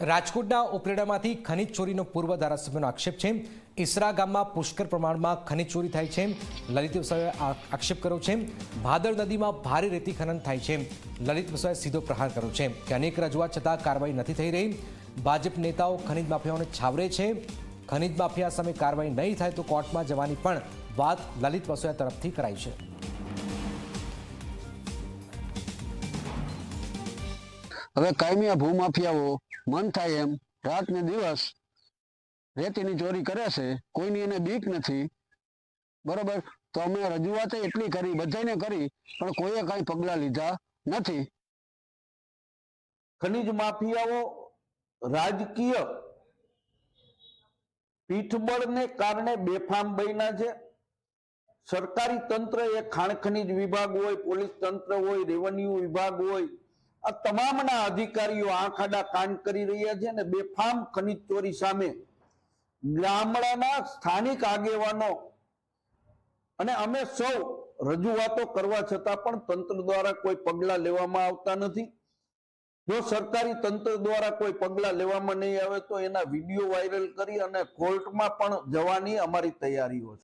રાજકોટના ઉપરેડામાંથી ખનીજ ચોરીનો પૂર્વ ધારાસભ્યનો આક્ષેપ છે. ઈસરા ગામમાં પુષ્કળ પ્રમાણમાં ખનીજ ચોરી થાય છે. લલિત વસાવે આક્ષેપ કર્યો છે. ભાદર નદીમાં ભારે રેતી ખનન થાય છે. લલિત વસાવે સીધો પ્રહાર કર્યો છે. કે અનેક રજૂઆત છતાં કાર્યવાહી નથી થઈ રહી. ભાજપ નેતાઓ ખનીજ માફિયાઓને છાવરે છે. ખનીજ માફિયા સામે કાર્યવાહી નહીં થાય તો કોર્ટમાં જવાની પણ વાત લલિત વસોયા તરફથી કરાઈ છે. હવે કાયમી ભૂમાફિયાઓ મન થાય એમ રાત ને દિવસ રેતીની ચોરી કરે છે, કોઈની એને બીક નથી. બરોબર? તો અમે રજૂઆત એટલી કરી બધાને કરી, પણ કોઈએ કઈ પગલાં લીધા નથી. ખનિજ માફિયાઓ રાજકીય પીઠબળને કારણે બેફામ બન્યા છે. સરકારી તંત્ર એ ખાણ ખનિજ વિભાગ હોય, પોલીસ તંત્ર હોય, રેવન્યુ વિભાગ હોય આ તમામના અધિકારીઓ આંખ આડા કાન કરી રહ્યા છે અને બેફામ ખનિજ ચોરી સામે ગામડાના સ્થાનિક આગેવાનો અને અમે સૌ રજૂઆતો કરવા છતાં પણ તંત્ર દ્વારા કોઈ પગલાં લેવામાં આવતા નથી. જો સરકારી તંત્ર દ્વારા કોઈ પગલાં લેવામાં નહીં આવે તો એના વીડિયો વાયરલ કરી અને કોર્ટમાં પણ જવાની અમારી તૈયારીઓ છે.